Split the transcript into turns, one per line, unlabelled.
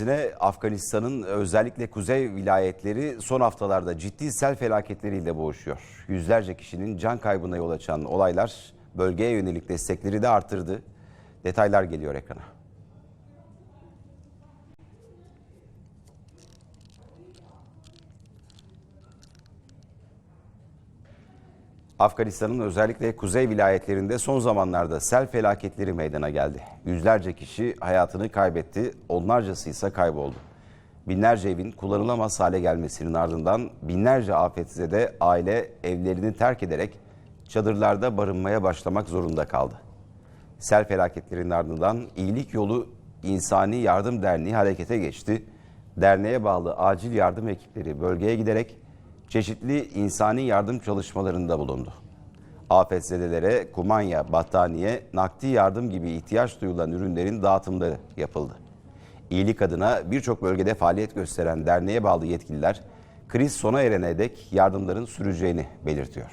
Merkezine Afganistan'ın özellikle kuzey vilayetleri son haftalarda ciddi sel felaketleriyle boğuşuyor. Yüzlerce kişinin can kaybına yol açan olaylar bölgeye yönelik destekleri de artırdı. Detaylar geliyor ekrana. Afganistan'ın özellikle kuzey vilayetlerinde son zamanlarda sel felaketleri meydana geldi. Yüzlerce kişi hayatını kaybetti, onlarcası ise kayboldu. Binlerce evin kullanılamaz hale gelmesinin ardından binlerce afetzede aile evlerini terk ederek çadırlarda barınmaya başlamak zorunda kaldı. Sel felaketlerinin ardından İyilik Yolu İnsani Yardım Derneği harekete geçti. Derneğe bağlı acil yardım ekipleri bölgeye giderek çeşitli insani yardım çalışmalarında bulundu. Afetzedelere kumanya, battaniye, nakdi yardım gibi ihtiyaç duyulan ürünlerin dağıtımları yapıldı. İyilik adına birçok bölgede faaliyet gösteren derneğe bağlı yetkililer kriz sona erene dek yardımların süreceğini belirtiyor.